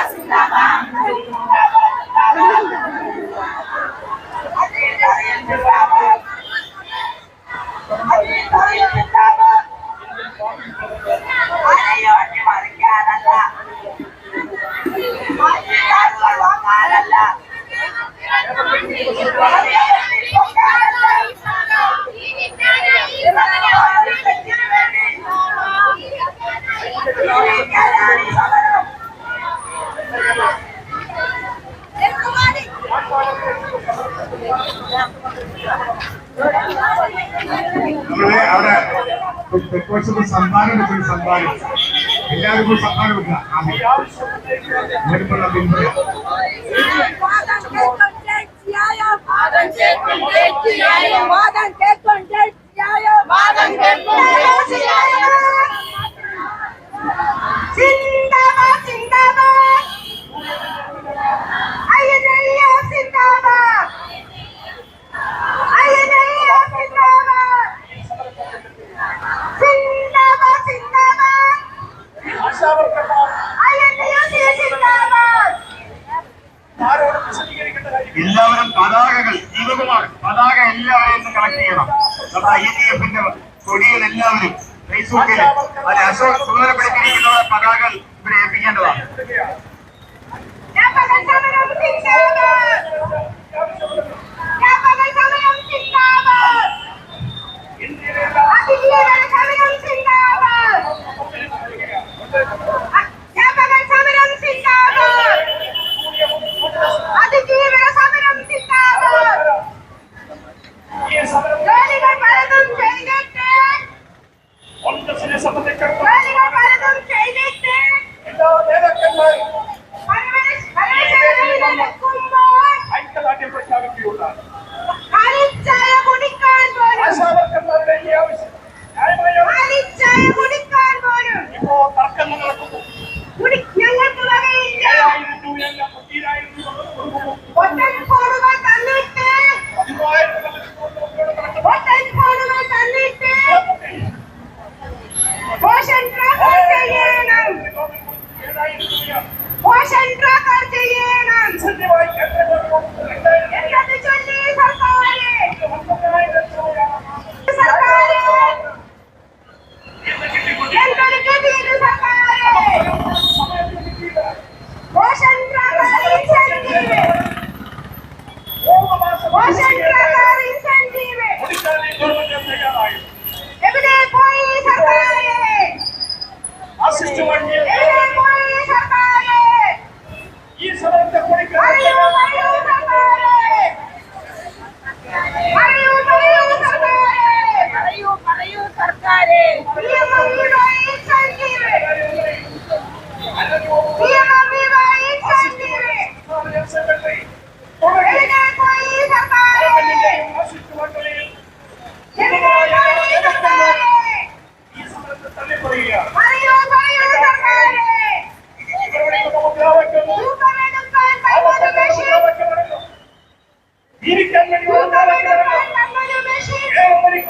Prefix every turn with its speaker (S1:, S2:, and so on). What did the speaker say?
S1: Basin lamang. Thank you. അവിടെ തെക്കോശത്ത് സമ്മാനം എടുക്കുന്ന സമ്മാനം എല്ലാവർക്കും സമ്മാനം കൊടുക്കുക ആദ്യം ഇവിടുത്തെ പിന്തുണ
S2: വാദം കേൾക്കൊണ്ടേ ന്യായം വാദം കേൾക്കൊണ്ടേ
S1: എല്ലാവരും കളക്ട് ചെയ്യണം. നമ്മുടെ ഐ ഡി എഫിന്റെ കൊടികൾ എല്ലാവരും ഫേസ്ബുക്കിൽ അത് അശോക് ചുമതലപ്പെടുത്തിയിരിക്കുന്ന പതാകകൾ ഇവരെ ഏൽപ്പിക്കേണ്ടതാണ്.
S2: വ്യാപക वॉशंट्रा करते ये
S3: नाम सुनने वाले
S2: करते हैं ये तो चली
S3: सरकार है सरकार
S2: है ये तो
S3: चली सरकार है वॉशंट्रा कर इंसेंटिव
S2: है वॉशंट्रा
S3: कर इंसेंटिव है
S2: ये तो कोई सरकार
S3: है असिस्टेंट സർക്കാരെ